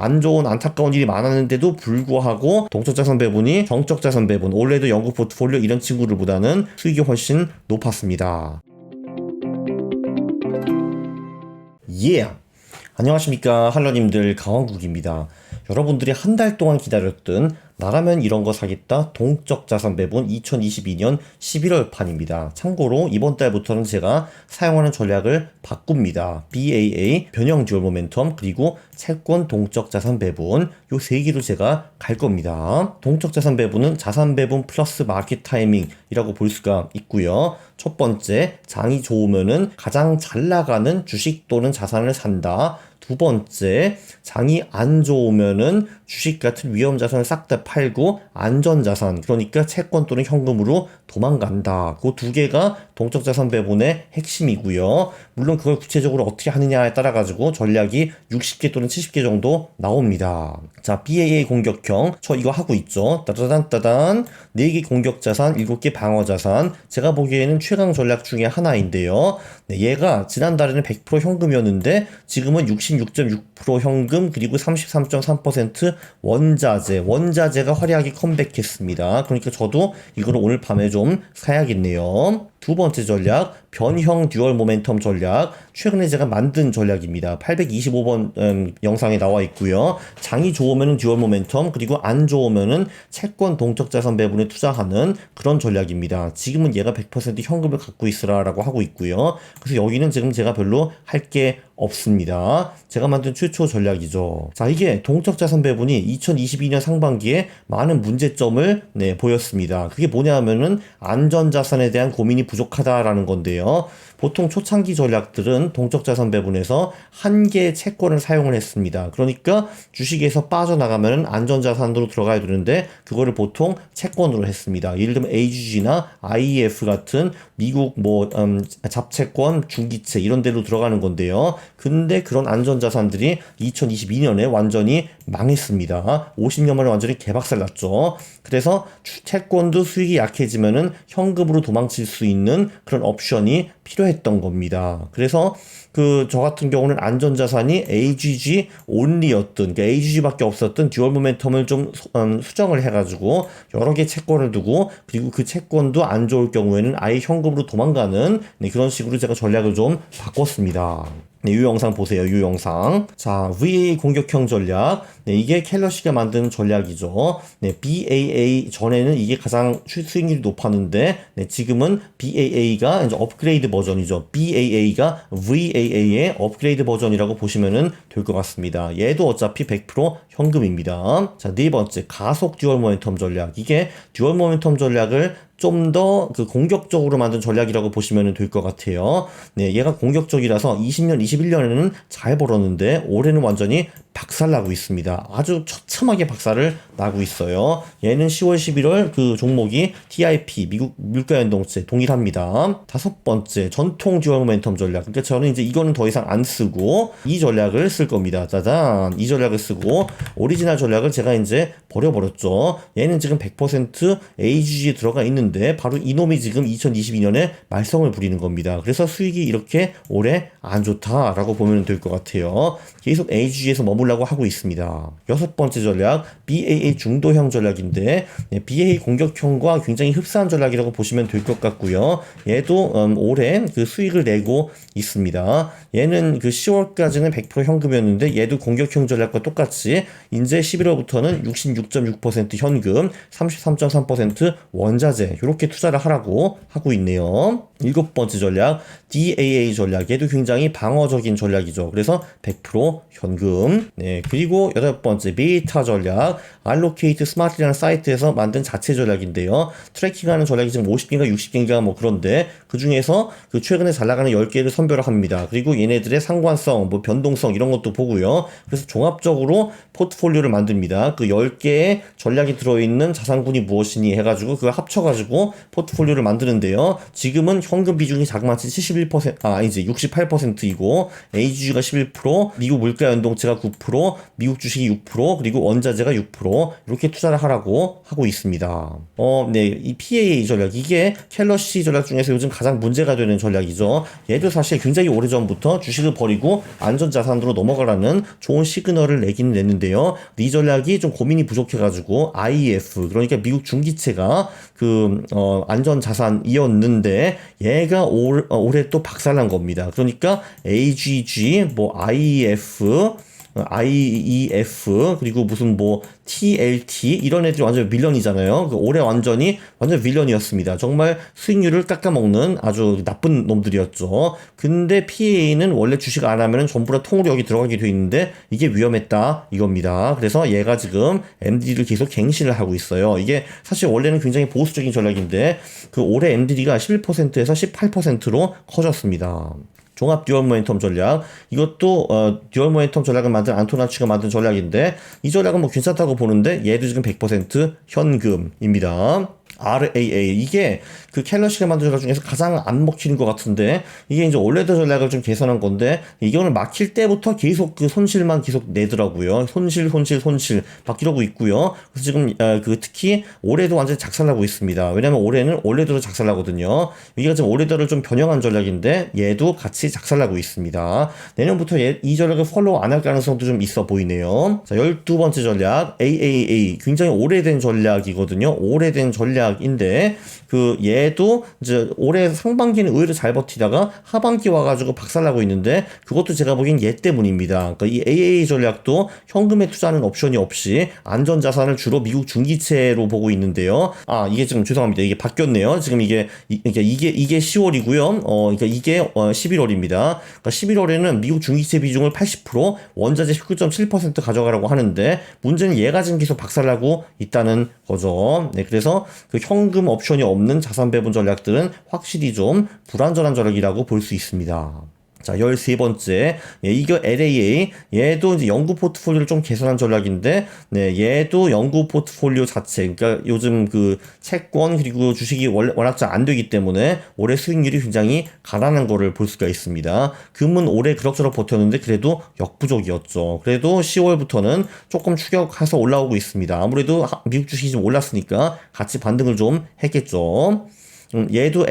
안 좋은 안타까운 일이 많았는데도 불구하고 동적 자산 배분이 정적 자산 배분 올해도 연구 포트폴리오 이런 친구들보다는 수익이 훨씬 높았습니다. 예. 안녕하십니까 한러님들 강원국입니다. 여러분들이 한 달 동안 기다렸던 나라면 이런 거 사겠다 동적 자산 배분 2022년 11월 판입니다. 참고로 이번 달부터는 제가 사용하는 전략을 바꿉니다. BAA 변형 듀얼 모멘텀 그리고 채권 동적 자산 배분 요 세 개로 제가 갈 겁니다. 동적 자산 배분은 자산 배분 플러스 마켓 타이밍이라고 볼 수가 있고요. 첫 번째 장이 좋으면은 가장 잘 나가는 주식 또는 자산을 산다. 두 번째, 장이 안 좋으면은 주식 같은 위험 자산을 싹 다 팔고 안전 자산, 그러니까 채권 또는 현금으로 도망간다. 그 두 개가 동적 자산 배분의 핵심이고요. 물론 그걸 구체적으로 어떻게 하느냐에 따라 가지고 전략이 60개 또는 70개 정도 나옵니다. 자, BAA 공격형 저 이거 하고 있죠. 따다단 따단 4개 공격 자산, 7개 방어 자산. 제가 보기에는 최강 전략 중에 하나인데요. 네, 얘가 지난달에는 100% 현금이었는데 지금은 66.6% 현금 그리고 33.3% 원자재. 원자재가 화려하게 컴백했습니다. 그러니까 저도 이걸 오늘 밤에 좀 사야겠네요. 두 번째 전략, 변형 듀얼 모멘텀 전략. 최근에 제가 만든 전략입니다. 825번 음, 영상에 나와 있고요. 장이 좋으면 듀얼 모멘텀, 그리고 안 좋으면은 채권 동적 자산 배분에 투자하는 그런 전략입니다. 지금은 얘가 100% 현금을 갖고 있으라라고 하고 있고요. 그래서 여기는 지금 제가 별로 할 게 없습니다. 제가 만든 최초 전략이죠. 자, 이게 동적 자산 배분이 2022년 상반기에 많은 문제점을 네, 보였습니다. 그게 뭐냐 하면은 안전 자산에 대한 고민이 부족하다라는 건데요. 보통 초창기 전략들은 동적 자산 배분에서 한 개의 채권을 사용을 했습니다. 그러니까 주식에서 빠져나가면 안전 자산으로 들어가야 되는데 그거를 보통 채권으로 했습니다. 예를 들면 AGG나 IEF 같은 미국 뭐 음, 잡채권, 중기채 이런 데로 들어가는 건데요. 근데 그런 안전 자산들이 2022년에 완전히 망했습니다. 50년 만에 완전히 개박살 났죠. 그래서 채권도 수익이 약해지면은 현금으로 도망칠 수 있는 그런 옵션이 필요했던 겁니다. 그래서 그 저 같은 경우는 안전자산이 AGG 온리였던 그러니까 AGG밖에 없었던 듀얼 모멘텀을 좀 음, 수정을 해가지고 여러 개 채권을 두고 그리고 그 채권도 안 좋을 경우에는 아예 현금으로 도망가는 네, 그런 식으로 제가 전략을 좀 바꿨습니다. 네, 이 영상 보세요. 이 영상. 자, VA 공격형 전략. 네, 이게 켈러시가 만든 전략이죠. 네, BAA 전에는 이게 가장 수익률이 높았는데, 네, 지금은 BAA가 이제 업그레이드 버전이죠. BAA가 VAA의 업그레이드 버전이라고 보시면은 될 것 같습니다. 얘도 어차피 100% 현금입니다. 자, 네 번째, 가속 듀얼 모멘텀 전략. 이게 듀얼 모멘텀 전략을 좀 더 그 공격적으로 만든 전략이라고 보시면 될 것 같아요. 네, 얘가 공격적이라서 20년, 21년에는 잘 벌었는데 올해는 완전히 박살나고 있습니다. 아주 처참하게 박살을 나고 있어요. 얘는 10월, 11월 그 종목이 TIP, 미국 물가연동체 동일합니다. 다섯 번째, 전통 듀얼 모멘텀 전략. 그러니까 저는 이제 이거는 더 이상 안 쓰고 이 전략을 쓸 겁니다. 짜잔. 이 전략을 쓰고 오리지널 전략을 제가 이제 버려버렸죠. 얘는 지금 100% AGG에 들어가 있는 데 바로 이놈이 지금 2022년에 말썽을 부리는 겁니다. 그래서 수익이 이렇게 올해 안 좋다라고 보면 될 것 같아요. 계속 AGG에서 머물라고 하고 있습니다. 여섯 번째 전략, BAA 중도형 전략인데 네, BAA 공격형과 굉장히 흡사한 전략이라고 보시면 될 것 같고요. 얘도 음, 올해 그 수익을 내고 있습니다. 얘는 그 10월까지는 100% 현금이었는데 얘도 공격형 전략과 똑같이 이제 11월부터는 66.6% 현금, 33.3% 원자재 이렇게 투자를 하라고 하고 있네요. 일곱 번째 전략 DAA 전략 얘도 굉장히 방어적인 전략이죠. 그래서 100% 현금. 네 그리고 여덟 번째 베이타 전략 알로케이트 스마트라는 사이트에서 만든 자체 전략인데요. 트래킹하는 전략이 지금 50개인가 60개인가 뭐 그런데 그 중에서 그 최근에 잘 나가는 10개를 선별을 합니다. 그리고 얘네들의 상관성, 뭐 변동성 이런 것도 보고요. 그래서 종합적으로 포트폴리오를 만듭니다. 그 10개의 전략이 들어있는 자산군이 무엇이니 해가지고 그걸 합쳐가지고 가지고 포트폴리오를 만드는데요. 지금은 현금 비중이 자그마치 71%, 아, 이제 68%이고, AG가 11%, 미국 물가 연동체가 9%, 미국 주식이 6%, 그리고 원자재가 6%, 이렇게 투자를 하라고 하고 있습니다. 어, 네, 이 PAA 전략, 이게 켈러시 전략 중에서 요즘 가장 문제가 되는 전략이죠. 얘도 사실 굉장히 오래전부터 주식을 버리고 안전 자산으로 넘어가라는 좋은 시그널을 내긴 냈는데요. 이 전략이 좀 고민이 부족해 가지고 IEF, 그러니까 미국 중기체가 그, 어, 안전 자산이었는데 얘가 올, 어, 올해 또 박살난 겁니다. 그러니까 AGG, 뭐 IEF, IEF 그리고 무슨 뭐 TLT 이런 애들이 완전 밀런이잖아요. 그 올해 완전히 완전 밀런이었습니다. 정말 수익률을 깎아먹는 아주 나쁜 놈들이었죠. 근데 PA는 원래 주식 안 하면은 전부 다 통으로 여기 들어가게 돼 있는데 이게 위험했다 이겁니다. 그래서 얘가 지금 MD를 계속 갱신을 하고 있어요. 이게 사실 원래는 굉장히 보수적인 전략인데 그 올해 MD가 11%에서 18%로 커졌습니다. 종합 듀얼 모멘텀 전략. 이것도 어, 듀얼 모멘텀 전략을 만든 안토나치가 만든 전략인데 이 전략은 뭐 괜찮다고 보는데 얘도 지금 100% 현금입니다. RAA 이게 그 켈러시가 만든 전략 중에서 가장 안 먹히는 것 같은데 이게 이제 올레드 전략을 좀 개선한 건데 이거는 막힐 때부터 계속 그 손실만 계속 내더라고요. 손실 손실 손실 막 이러고 있고요. 그래서 지금 어, 그 특히 올해도 완전히 작살나고 있습니다. 왜냐면 올해는 올레드로 작살나거든요. 이게 지금 올레드를 좀 변형한 전략인데 얘도 같이 작살나고 있습니다. 내년부터 얘, 이 전략을 폴로우 안 할 가능성도 좀 있어 보이네요. 자 12번째 전략 AAA 굉장히 오래된 전략이거든요. 오래된 전략 인데 그 얘도 이제 올해 상반기는 의외로 잘 버티다가 하반기 와가지고 박살나고 있는데 그것도 제가 보기엔 얘 때문입니다. 그러니까 이 AAA 전략도 현금에 투자하는 옵션이 없이 안전자산을 주로 미국 중기채로 보고 있는데요. 아 이게 지금 죄송합니다. 이게 바뀌었네요. 지금 이게 이, 그러니까 이게 이게 10월이고요. 어 그러니까 이게 어, 11월입니다. 그러니까 11월에는 미국 중기채 비중을 80% 원자재 19.7% 가져가라고 하는데 문제는 얘가 지금 계속 박살나고 있다는 거죠. 네 그래서 그 현금 옵션이 없 없는 자산 배분 전략들은 확실히 좀 불안전한 전략이라고 볼 수 있습니다. 자, 13번째. 예, 이거 LAA. 얘도 이제 연구 포트폴리오를 좀 개선한 전략인데, 네, 얘도 연구 포트폴리오 자체. 그러니까 요즘 그 채권 그리고 주식이 워낙 잘 안 되기 때문에 올해 수익률이 굉장히 가라는 거를 볼 수가 있습니다. 금은 올해 그럭저럭 버텼는데 그래도 역부족이었죠. 그래도 10월부터는 조금 추격해서 올라오고 있습니다. 아무래도 미국 주식이 좀 올랐으니까 같이 반등을 좀 했겠죠. 음, 얘도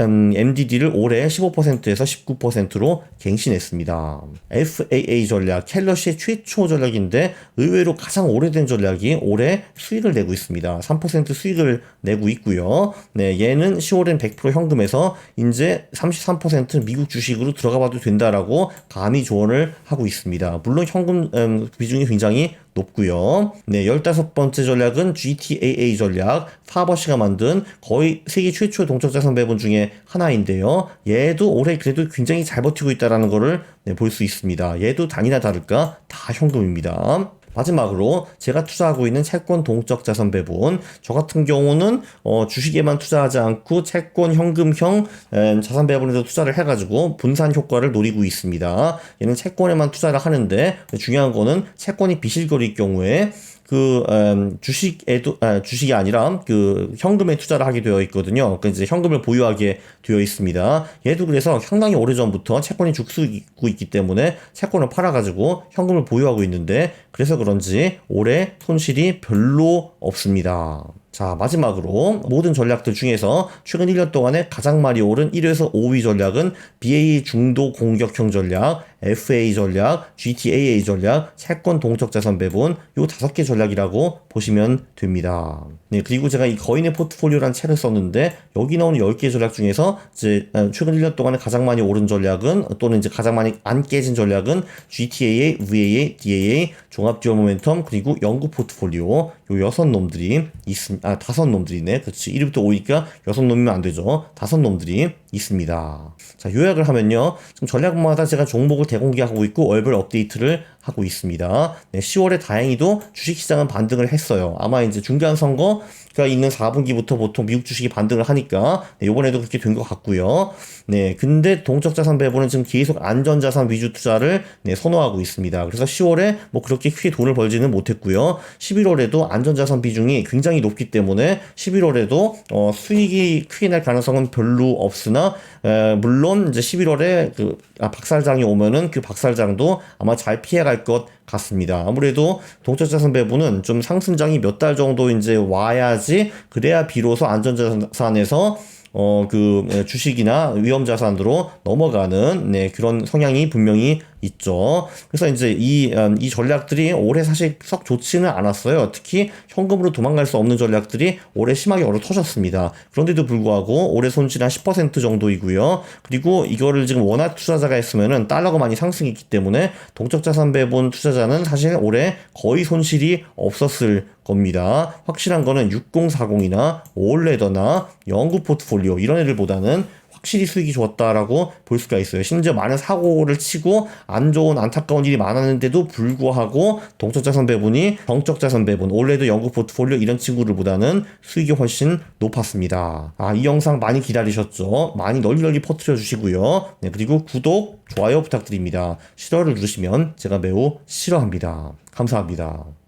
음, MDD를 올해 15%에서 19%로 갱신했습니다. FAA 전략, 켈러시의 최초 전략인데 의외로 가장 오래된 전략이 올해 수익을 내고 있습니다. 3% 수익을 내고 있고요. 네, 얘는 10월엔 100% 현금에서 이제 33% 미국 주식으로 들어가 봐도 된다라고 감히 조언을 하고 있습니다. 물론 현금 음, 비중이 굉장히 높고요. 네, 15번째 전략은 GTAA 전략, 파버시가 만든 거의 세계 최초 동적 자산 배분 중에 하나인데요. 얘도 올해 그래도 굉장히 잘 버티고 있다는 것을 네, 볼 수 있습니다. 얘도 단이나 다를까 다 현금입니다. 마지막으로 제가 투자하고 있는 채권 동적 자산 배분 저 같은 경우는 어, 주식에만 투자하지 않고 채권 현금형 에, 자산 배분에도 투자를 해가지고 분산 효과를 노리고 있습니다. 얘는 채권에만 투자를 하는데 중요한 거는 채권이 비실거릴 경우에 그 음, 주식에도 아, 주식이 아니라 그 현금에 투자를 하게 되어 있거든요. 그러니까 이제 현금을 보유하게 되어 있습니다. 얘도 그래서 상당히 오래 전부터 채권이 죽수고 있기 때문에 채권을 팔아가지고 현금을 보유하고 있는데 그래서 그런지 올해 손실이 별로 없습니다. 자, 마지막으로 모든 전략들 중에서 최근 1년 동안에 가장 많이 오른 1위에서 5위 전략은 BA 중도 공격형 전략, FA 전략, GTAA 전략, 채권 동적 자산 배분 요 다섯 개 전략이라고 보시면 됩니다. 네, 그리고 제가 이 거인의 포트폴리오란 책을 썼는데 여기 나오는 10개 전략 중에서 이제 아, 최근 1년 동안에 가장 많이 오른 전략은 또는 이제 가장 많이 안 깨진 전략은 GTAA, VAA, DAA, 종합 듀얼 모멘텀 그리고 연구 포트폴리오 요 여섯 놈들이 있습니다. 아, 다섯 놈들이네. 그렇지. 1위부터 5위니까 여섯 놈이면 안 되죠. 다섯 놈들이 있습니다. 자, 요약을 하면요. 지금 전략마다 제가 종목을 대공개하고 있고 월별 업데이트를 하고 있습니다. 네, 10월에 다행히도 주식시장은 반등을 했어요. 아마 이제 중간 선거가 있는 4분기부터 보통 미국 주식이 반등을 하니까 네, 이번에도 그렇게 된 것 같고요. 네, 근데 동적 자산 배분은 지금 계속 안전 자산 위주 투자를 네, 선호하고 있습니다. 그래서 10월에 뭐 그렇게 크게 돈을 벌지는 못했고요. 11월에도 안전 자산 비중이 굉장히 높기 때문에 11월에도 어, 수익이 크게 날 가능성은 별로 없으나 에, 물론 이제 11월에 그 아, 박살장이 오면은 그 박살장도 아마 잘 피해갈 것 같습니다. 아무래도 동적자산 배분은 좀 상승장이 몇 달 정도 이제 와야지 그래야 비로소 안전자산에서 어, 그, 예, 주식이나 위험 자산으로 넘어가는, 네, 그런 성향이 분명히 있죠. 그래서 이제 이, 음, 이 전략들이 올해 사실 썩 좋지는 않았어요. 특히 현금으로 도망갈 수 없는 전략들이 올해 심하게 얼어 터졌습니다. 그런데도 불구하고 올해 손실 한 10% 정도이고요. 그리고 이거를 지금 원화 투자자가 했으면은 달러가 많이 상승했기 때문에 동적 자산 배분 투자자는 사실 올해 거의 손실이 없었을 겁니다. 확실한 거는 6040이나 올레더나 영구 포트폴리오 이런 애들보다는 확실히 수익이 좋았다라고 볼 수가 있어요. 심지어 많은 사고를 치고 안 좋은 안타까운 일이 많았는데도 불구하고 동적 자산 배분이 정적 자산 배분, 올해도 영구 포트폴리오 이런 친구들보다는 수익이 훨씬 높았습니다. 아, 이 영상 많이 기다리셨죠? 많이 널리 널리 퍼뜨려 주시고요. 네, 그리고 구독, 좋아요 부탁드립니다. 싫어를 누르시면 제가 매우 싫어합니다. 감사합니다.